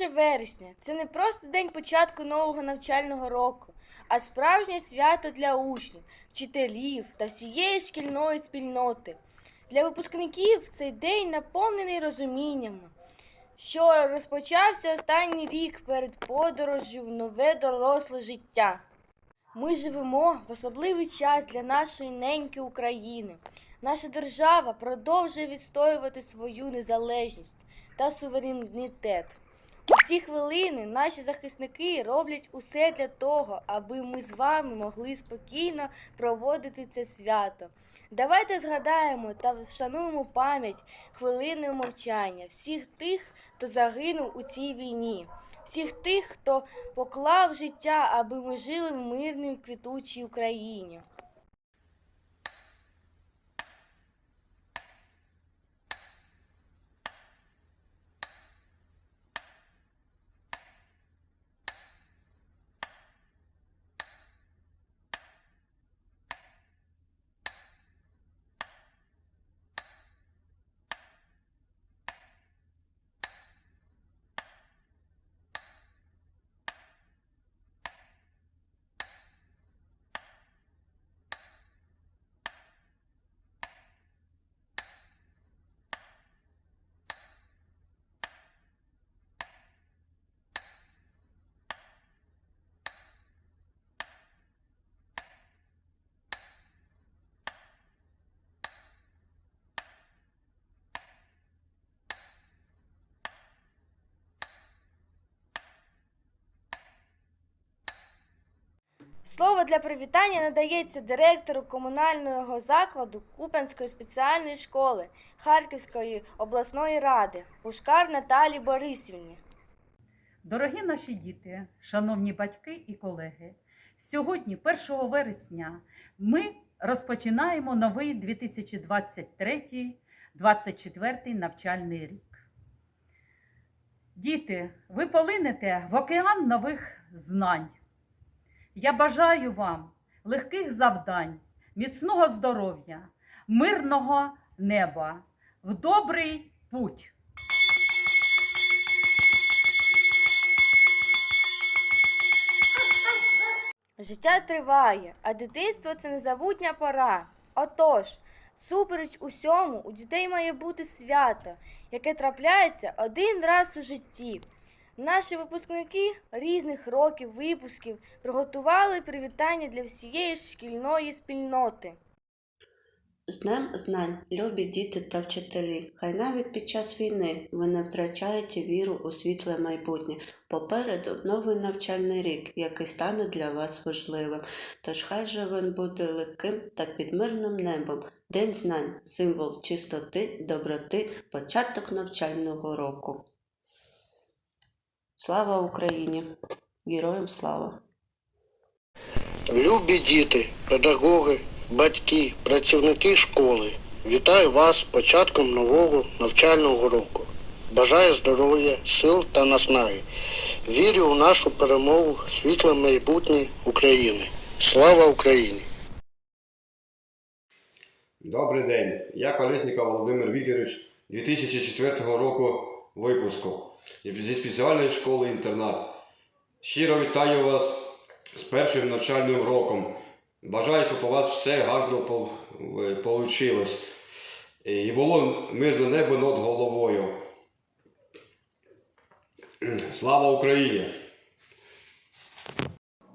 1 вересня це не просто день початку нового навчального року, а справжнє свято для учнів, вчителів та всієї шкільної спільноти. Для випускників цей день наповнений розумінням, що розпочався останній рік перед подорожжю в нове доросле життя. Ми живемо в особливий час для нашої неньки України. Наша держава продовжує відстоювати свою незалежність та суверенітет. У ці хвилини наші захисники роблять усе для того, аби ми з вами могли спокійно проводити це свято. Давайте згадаємо та вшануємо пам'ять хвилиною мовчання всіх тих, хто загинув у цій війні, всіх тих, хто поклав життя, аби ми жили в мирній квітучій Україні. Слово для привітання надається директору комунального закладу Купенської спеціальної школи Харківської обласної ради Пушкар Наталі Борисівні. Дорогі наші діти, шановні батьки і колеги, сьогодні, 1 вересня, ми розпочинаємо новий 2023-2024 навчальний рік. Діти, ви полинете в океан нових знань. Я бажаю вам легких завдань, міцного здоров'я, мирного неба, в добрий путь. Життя триває, а дитинство це незабутня пора. Отож, супереч усьому, у дітей має бути свято, яке трапляється один раз у житті. Наші випускники різних років випусків приготували привітання для всієї шкільної спільноти. З Днем знань, любі діти та вчителі, хай навіть під час війни ви не втрачаєте віру у світле майбутнє. Попереду новий навчальний рік, який стане для вас важливим. Тож хай же він буде легким та під мирним небом. День знань, символ чистоти, доброти, початок навчального року. Слава Україні! Героям слава! Любі діти, педагоги, батьки, працівники школи, вітаю вас з початком нового навчального року. Бажаю здоров'я, сил та наснаги. Вірю у нашу перемогу, світле майбутнє України. Слава Україні! Добрий день. Я Колесніков Володимир Вікторович 2004 року випуску зі спеціальної школи інтернат. Щиро вітаю вас з першим навчальним роком. Бажаю, щоб у вас все гарно вийшло. І було мирне небо над головою. Слава Україні!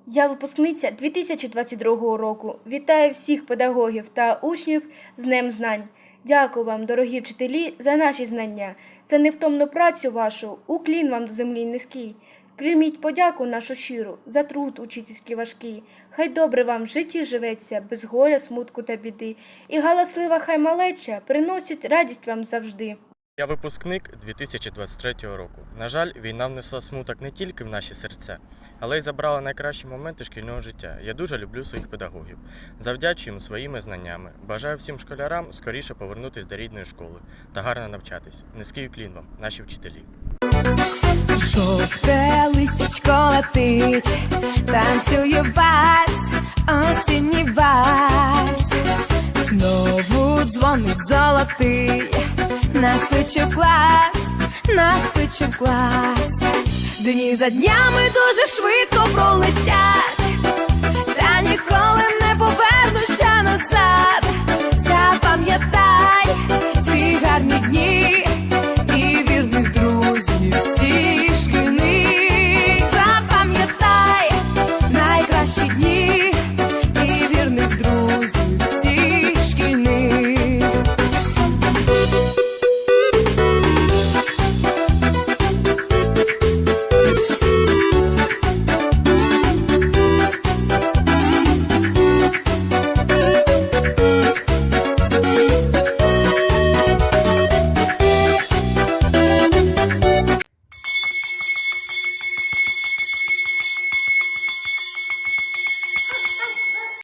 Я випускниця 2022 року. Вітаю всіх педагогів та учнів з Днем знань. Дякую вам, дорогі вчителі, за наші знання, за невтомну працю вашу, уклін вам до землі низький. Прийміть подяку нашу щиру за труд учительський важкий. Хай добре вам в житті живеться, без горя, смутку та біди. І галаслива хай малеча приносить радість вам завжди. Я випускник 2023 року. На жаль, війна внесла смуток не тільки в наші серця, але й забрала найкращі моменти шкільного життя. Я дуже люблю своїх педагогів. Завдячую їм своїми знаннями. Бажаю всім школярам скоріше повернутися до рідної школи та гарно навчатись. Низький уклін вам, наші вчителі. Жовте листячко летить, танцює вальс, осінній вальс. Знову дзвонить золотий, нас клас, нас клас. Дні за днями дуже швидко пролетять.